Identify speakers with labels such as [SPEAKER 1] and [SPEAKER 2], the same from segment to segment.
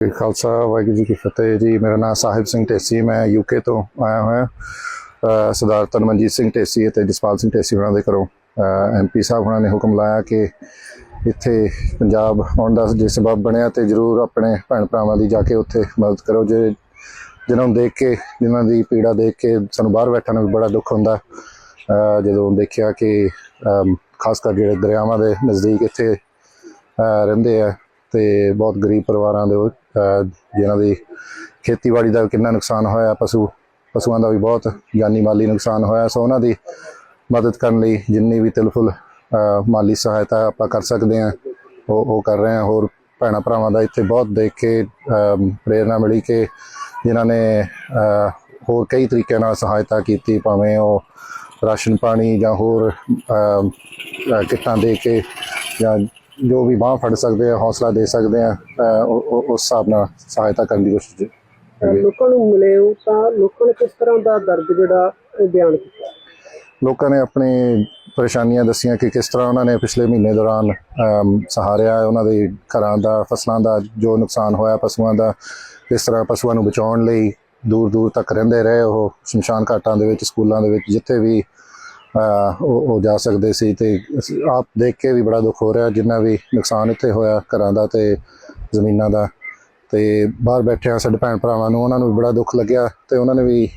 [SPEAKER 1] ਖਾਲਸਾ, ਵਾਹਿਗੁਰੂ ਜੀ ਕੀ ਫਤਿਹ ਜੀ। ਮੇਰਾ ਨਾਮ ਸਾਹਿਬ ਸਿੰਘ ਢੇਸੀ, ਮੈਂ ਯੂਕੇ ਤੋਂ ਆਇਆ ਹੋਇਆ। ਸਰਦਾਰ ਤਨਮਨਜੀਤ ਸਿੰਘ ਢੇਸੀ ਅਤੇ ਜਸਪਾਲ ਸਿੰਘ ਢੇਸੀ ਉਹਨਾਂ ਦੇ ਘਰੋਂ ਐਮਪੀ ਸਾਹਿਬ ਉਹਨਾਂ ਨੇ ਹੁਕਮ ਲਾਇਆ ਕਿ ਇੱਥੇ ਪੰਜਾਬ ਆਉਣ ਦਾ ਜੇ ਸਬਬ ਬਣਿਆ ਤੇ ਜਰੂਰ ਆਪਣੇ ਭੈਣ ਭਰਾਵਾਂ ਦੀ ਜਾ ਕੇ ਉੱਥੇ ਮਦਦ ਕਰੋ। ਜੇ ਜਿਨ੍ਹਾਂ ਨੂੰ ਦੇਖ ਕੇ, ਜਿਨ੍ਹਾਂ ਦੀ ਪੀੜਾ ਦੇਖ ਕੇ ਸਾਨੂੰ ਬਾਹਰ ਬੈਠਣ ਨੂੰ ਬੜਾ ਦੁੱਖ ਹੁੰਦਾ ਜਦੋਂ ਦੇਖਿਆ ਕਿ ਖਾਸ ਕਰ ਜਿਹੜੇ ਦਰਿਆਵਾਂ ਦੇ ਨਜ਼ਦੀਕ ਇੱਥੇ ਰਹਿੰਦੇ ਆ ਤੇ ਬਹੁਤ ਗਰੀਬ ਪਰਿਵਾਰਾਂ ਦੇ ਉਹ, ਜਿਨ੍ਹਾਂ ਦੀ ਖੇਤੀਬਾੜੀ ਦਾ ਕਿੰਨਾ ਨੁਕਸਾਨ ਹੋਇਆ ਪਸ਼ੂ ਪਸ਼ੂਆਂ ਦਾ ਵੀ ਬਹੁਤ ਜਾਨੀ ਮਾਲੀ ਨੁਕਸਾਨ ਹੋਇਆ। ਸੋ ਉਹਨਾਂ ਦੀ ਮਦਦ ਕਰਨ ਲਈ ਜਿੰਨੀ ਵੀ ਤਿਲਫੁਲ ਮਾਲੀ ਸਹਾਇਤਾ ਆਪਾਂ ਕਰ ਸਕਦੇ ਹਾਂ ਉਹ ਉਹ ਕਰ ਰਹੇ ਹਾਂ। ਹੋਰ ਭੈਣਾਂ ਭਰਾਵਾਂ ਦਾ ਇੱਥੇ ਬਹੁਤ ਦੇਖ ਕੇ ਅਮ, ਪ੍ਰੇਰਨਾ ਮਿਲੀ ਕਿ ਜਿਨ੍ਹਾਂ ਨੇ ਹੋਰ ਕਈ ਤਰੀਕਿਆਂ ਨਾਲ ਸਹਾਇਤਾ ਕੀਤੀ ਭਾਵੇਂ ਉਹ ਰਾਸ਼ਨ ਪਾਣੀ ਜਾਂ ਹੋਰ ਕਿੱਟਾਂ ਦੇ ਕੇ ਜਾਂ ਜੋ ਵੀ ਬਾਹ ਫੜ ਸਕਦੇ ਆ ਹੌਸਲਾ ਦੇ ਸਕਦੇ ਆ ਉਹ- ਉਹ- ਉਸ ਹਿਸਾਬ ਨਾਲ ਸਹਾਇਤਾ ਕਰਨ ਦੀ ਕੋਸ਼ਿਸ਼
[SPEAKER 2] ਲੋਕਾਂ ਨੂੰ ਮਿਲੇ ਹੋ ਤਾਂ ਲੋਕਾਂ ਨੇ ਕਿਸ ਤਰ੍ਹਾਂ ਦਾ ਦਰਦ ਜਿਹੜਾ ਬਿਆਨ ਕੀਤਾ?
[SPEAKER 1] ਲੋਕਾਂ ਨੇ ਆਪਣੀ ਪਰੇਸ਼ਾਨੀਆਂ ਦੱਸੀਆਂ ਕਿ ਕਿਸ ਤਰ੍ਹਾਂ ਉਹਨਾਂ ਨੇ ਪਿਛਲੇ ਮਹੀਨੇ ਦੌਰਾਨ ਸਹਾਰਿਆ ਉਹਨਾਂ ਦੇ ਘਰਾਂ ਦਾ ਫਸਲਾਂ ਦਾ ਜੋ ਨੁਕਸਾਨ ਹੋਇਆ ਪਸ਼ੂਆਂ ਦਾ ਕਿਸ ਤਰ੍ਹਾਂ ਪਸ਼ੂਆਂ ਨੂੰ ਬਚਾਉਣ ਲਈ ਦੂਰ ਦੂਰ ਤੱਕ ਰਹਿੰਦੇ ਰਹੇ ਉਹ ਸ਼ਮਸ਼ਾਨ ਘਾਟਾਂ ਦੇ ਵਿੱਚ ਸਕੂਲਾਂ ਦੇ ਵਿੱਚ ਜਿੱਥੇ ਵੀ ਉਹ ਉਹ ਜਾ ਸਕਦੇ ਸੀ ਤੇ ਆਪ ਦੇਖ ਕੇ ਵੀ ਬੜਾ ਦੁੱਖ ਹੋ ਰਿਹਾ ਜਿੰਨਾ ਵੀ ਨੁਕਸਾਨ ਇੱਥੇ ਹੋਇਆ ਘਰਾਂ ਦਾ ਤੇ ਜ਼ਮੀਨਾਂ ਦਾ। ਤੇ ਬਾਹਰ ਬੈਠੇ ਆ ਸਾਡੇ ਭੈਣ ਭਰਾਵਾਂ ਨੂੰ ਉਹਨਾਂ ਨੂੰ ਵੀ ਬੜਾ ਦੁੱਖ ਲੱਗਿਆ ਤੇ ਉਹਨਾਂ ਨੇ ਵੀ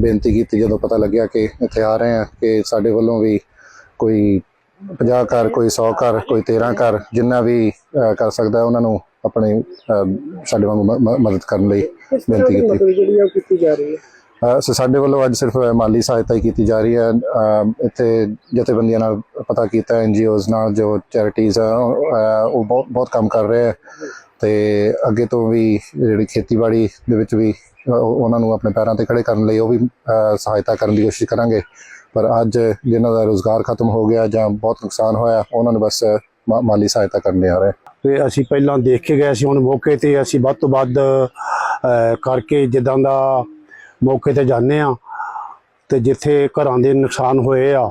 [SPEAKER 1] ਬੇਨਤੀ ਕੀਤੀ ਜਦੋਂ ਪਤਾ ਲੱਗਿਆ ਕਿ ਇੱਥੇ ਆ ਰਹੇ ਆ ਕਿ ਸਾਡੇ ਵੱਲੋਂ ਵੀ ਕੋਈ 50 ਘਰ ਕੋਈ 100 ਘਰ ਕੋਈ 13 ਘਰ ਜਿੰਨਾ ਵੀ ਕਰ ਸਕਦਾ ਹੈ ਉਹਨਾਂ ਨੂੰ ਆਪਣੇ ਸਾਡੇ ਵਾਂਗੂ ਮਦਦ ਕਰਨ ਲਈ
[SPEAKER 2] ਕਿਸ ਤਰ੍ਹਾਂ
[SPEAKER 1] ਬੇਨਤੀ
[SPEAKER 2] ਦੀ
[SPEAKER 1] ਕੀਤੀ।
[SPEAKER 2] ਮਦਦ
[SPEAKER 1] ਸੋ ਸਾਡੇ ਵੱਲੋਂ ਅੱਜ ਸਿਰਫ ਮਾਲੀ ਸਹਾਇਤਾ ਹੀ ਕੀਤੀ ਜਾ ਰਹੀ ਹੈ। ਇੱਥੇ ਜਥੇਬੰਦੀਆਂ ਨਾਲ ਪਤਾ ਕੀਤਾ ਐਨਜੀਓਜ਼ ਨਾਲ ਜੋ ਚੈਰਿਟੀਜ਼ ਆ ਉਹ ਬਹੁਤ ਬਹੁਤ ਕੰਮ ਕਰ ਰਹੇ ਆ ਤੇ ਅੱਗੇ ਤੋਂ ਵੀ ਜਿਹੜੀ ਖੇਤੀਬਾੜੀ ਦੇ ਵਿੱਚ ਵੀ ਉਹਨਾਂ ਨੂੰ ਆਪਣੇ ਪੈਰਾਂ ਤੇ ਖੜੇ ਕਰਨ ਲਈ ਉਹ ਵੀ ਸਹਾਇਤਾ ਕਰਨ ਦੀ ਕੋਸ਼ਿਸ਼ ਕਰਾਂਗੇ। ਪਰ ਅੱਜ ਜਿਨ੍ਹਾਂ ਦਾ ਰੋਜ਼ਗਾਰ ਖਤਮ ਹੋ ਗਿਆ ਜਾਂ ਬਹੁਤ ਨੁਕਸਾਨ ਹੋਇਆ, ਉਹਨਾਂ ਨੂੰ ਬਸ ਮਾਲੀ ਸਹਾਇਤਾ ਕਰਨੇ ਆ ਰਹੇ।
[SPEAKER 3] ਤੇ ਅਸੀਂ ਪਹਿਲਾਂ ਦੇਖ ਕੇ ਗਏ ਸੀ ਹੁਣ ਮੌਕੇ ਤੇ, ਅਸੀਂ ਵੱਧ ਤੋਂ ਵੱਧ ਕਰਕੇ ਜਿੱਦਾਂ ਦਾ ਮੌਕੇ ਤੇ ਜਾਂਦੇ ਆ ਤੇ ਜਿੱਥੇ ਘਰਾਂ ਦੇ ਨੁਕਸਾਨ ਹੋਏ ਆ,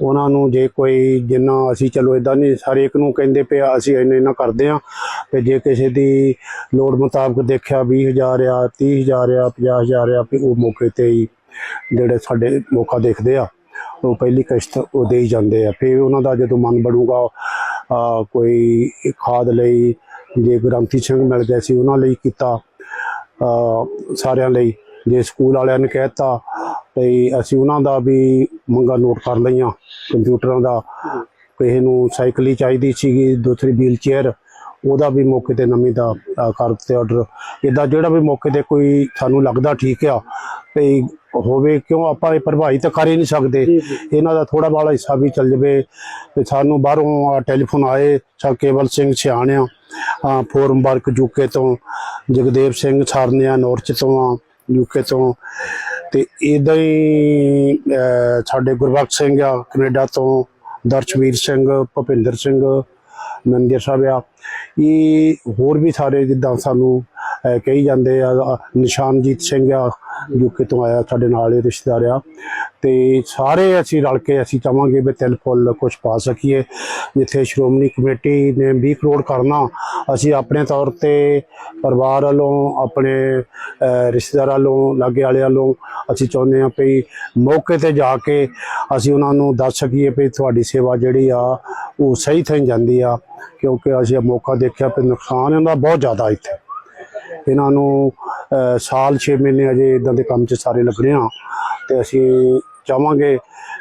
[SPEAKER 3] ਉਹਨਾਂ ਨੂੰ ਜੇ ਕੋਈ ਜਿੰਨਾ ਅਸੀਂ ਚਲੋ ਇਦਾਂ ਨਹੀਂ ਹਰੇਕ ਨੂੰ ਕਹਿੰਦੇ ਪਿਆ ਅਸੀਂ ਇੰਨੇ ਇੰਨਾ ਕਰਦੇ ਆ ਤੇ ਜੇ ਕਿਸੇ ਦੀ ਲੋੜ ਮੁਤਾਬਕ ਦੇਖਿਆ 20000 ਆ 30000 ਆ 50000 ਆ ਵੀ ਉਹ ਮੌਕੇ ਤੇ ਹੀ ਜਿਹੜੇ ਸਾਡੇ ਮੌਕਾ ਦੇਖਦੇ ਆ, ਉਹ ਪਹਿਲੀ ਕਿਸ਼ਤ ਉਹ ਦੇ ਹੀ ਜਾਂਦੇ ਆ। ਫਿਰ ਉਹਨਾਂ ਦਾ ਜਦੋਂ ਮਨ ਬਣੂਗਾ ਕੋਈ ਖਾਦ ਲਈ, ਜੇ ਗ੍ਰੰਥੀ ਸਿੰਘ ਮਿਲ ਗਏ ਸੀ, ਉਹਨਾਂ ਲਈ ਕੀਤਾ ਸਾਰਿਆਂ ਲਈ। ਜੇ ਸਕੂਲ ਵਾਲਿਆਂ ਨੇ ਕਹਿਤਾ ਤੇ ਅਸੀਂ ਉਹਨਾਂ ਦਾ ਵੀ ਮੰਗਾ ਨੋਟ ਕਰ ਲਈਆਂ ਕੰਪਿਊਟਰਾਂ ਦਾ। ਕਿਸੇ ਨੂੰ ਸਾਈਕਲ ਹੀ ਚਾਹੀਦੀ ਸੀਗੀ ਦੂਸਰੀ ਵੀਲ ਚੇਅਰ ਉਹਦਾ ਵੀ ਮੌਕੇ ਤੇ ਨਵੀਂ ਦਾ ਕਰ ਦਿੱਤੇ ਆਰਡਰ ਇਦਾਂ ਜਿਹੜਾ ਵੀ ਮੌਕੇ ਤੇ ਕੋਈ ਸਾਨੂੰ ਲੱਗਦਾ ਠੀਕ ਆ ਤੇ ਹੋਵੇ ਕਿਉਂ ਆਪਾਂ ਇਹ ਪ੍ਰਭਾਵਿਤ ਤਾਂ ਕਰ ਹੀ ਨਹੀਂ ਸਕਦੇ। ਇਹਨਾਂ ਦਾ ਥੋੜਾ ਬਾਲਾ ਹਿੱਸਾ ਵੀ ਚੱਲ ਜਵੇ ਤੇ ਸਾਨੂੰ ਬਾਹਰੋਂ ਟੈਲੀਫੋਨ ਆਏ ਸਰ ਕੇਵਲ ਸਿੰਘ ਸਿਆਣਿਆ ਫੋਰਮ ਵਰਕ ਯੂਕੇ ਤੋਂ ਜਗਦੇਵ ਸਿੰਘ ਸਰਨਿਆ ਨੌਰਚ ਤੋਂ ਆ ਯੂਕੇ ਤੋਂ। ਤੇ ਇਦਾਂ ਹੀ ਸਾਡੇ ਗੁਰਬਖਸ਼ ਸਿੰਘ ਆ ਕੈਨੇਡਾ ਤੋਂ ਦਰਸ਼ਵੀਰ ਸਿੰਘ ਭੁਪਿੰਦਰ ਸਿੰਘ ਮੰਦਰ ਸਾਹਿਬ ਆ। ਇਹ ਹੋਰ ਵੀ ਸਾਰੇ ਜਿੱਦਾਂ ਸਾਨੂੰ ਕਹੀ ਜਾਂਦੇ ਆ, ਨਿਸ਼ਾਨਜੀਤ ਸਿੰਘ ਆ ਯੂਕੇ ਤੋਂ ਆਇਆ, ਸਾਡੇ ਨਾਲ ਹੀ ਰਿਸ਼ਤੇਦਾਰ ਆ। ਤੇ ਸਾਰੇ ਅਸੀਂ ਰਲ ਕੇ ਅਸੀਂ ਚਾਹਾਂਗੇ ਵੀ ਤਿਲ ਫੁੱਲ ਕੁਝ ਪਾ ਸਕੀਏ। ਜਿੱਥੇ ਸ਼੍ਰੋਮਣੀ ਕਮੇਟੀ ਨੇ 20 ਕਰੋੜ ਕਰਨਾ, ਅਸੀਂ ਆਪਣੇ ਤੌਰ ਤੇ ਪਰਿਵਾਰ ਵੱਲੋਂ, ਆਪਣੇ ਰਿਸ਼ਤੇਦਾਰਾਂ ਵੱਲੋਂ, ਲਾਗੇ ਵਾਲਿਆਂ ਵੱਲੋਂ ਅਸੀਂ ਚਾਹੁੰਦੇ ਹਾਂ ਵੀ ਮੌਕੇ ਤੇ ਜਾ ਕੇ ਅਸੀਂ ਉਹਨਾਂ ਨੂੰ ਦੱਸ ਸਕੀਏ ਵੀ ਤੁਹਾਡੀ ਸੇਵਾ ਜਿਹੜੀ ਆ, ਉਹ ਸਹੀ ਥਾਂ ਜਾਂਦੀ ਆ। ਕਿਉਂਕਿ ਅਸੀਂ ਮੌਕਾ ਦੇਖਿਆ ਕਿ ਨੁਕਸਾਨ ਇਹਨਾਂ ਦਾ ਬਹੁਤ ਜ਼ਿਆਦਾ ਇੱਥੇ। ਇਹਨਾਂ ਨੂੰ ਸਾਲ 6 ਮਹੀਨੇ ਅਜੇ ਇਦਾਂ ਦੇ ਕੰਮ 'ਚ ਸਾਰੇ ਲੱਗਣੇ ਆ। ਤੇ ਅਸੀਂ ਚਾਹਾਂਗੇ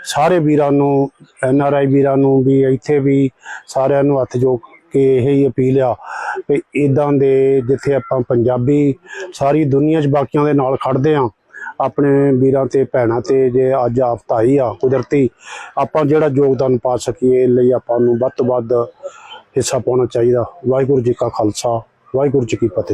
[SPEAKER 3] ਸਾਰੇ ਵੀਰਾਂ ਨੂੰ, ਐਨ ਆਰ ਆਈ ਵੀਰਾਂ ਨੂੰ ਵੀ ਇੱਥੇ ਵੀ ਸਾਰਿਆਂ ਨੂੰ ਹੱਥ ਜੋੜ ਕੇ ਇਹ ਹੀ ਅਪੀਲ ਆ ਵੀ ਇਦਾਂ ਦੇ ਜਿੱਥੇ ਆਪਾਂ ਪੰਜਾਬੀ ਸਾਰੀ ਦੁਨੀਆ 'ਚ ਬਾਕੀਆਂ ਦੇ ਨਾਲ ਖੜਦੇ ਆ, ਆਪਣੇ ਵੀਰਾਂ ਤੇ, ਭੈਣਾਂ ਤੇ ਜੇ ਅੱਜ ਆਫਤ ਆਈ ਆ, ਕੁਦਰਤੀ, ਆਪਾਂ ਜਿਹੜਾ ਯੋਗਦਾਨ ਪਾ ਸਕੀਏ, ਇਹ ਲਈ ਆਪਾਂ ਨੂੰ ਵੱਧ ਤੋਂ ਵੱਧ ਹਿੱਸਾ ਪਾਉਣਾ ਚਾਹੀਦਾ। ਵਾਹਿਗੁਰੂ ਜੀ ਕਾ ਖਾਲਸਾ, ਵਾਹਿਗੁਰੂ ਜੀ ਕੀ ਫਤਿਹ।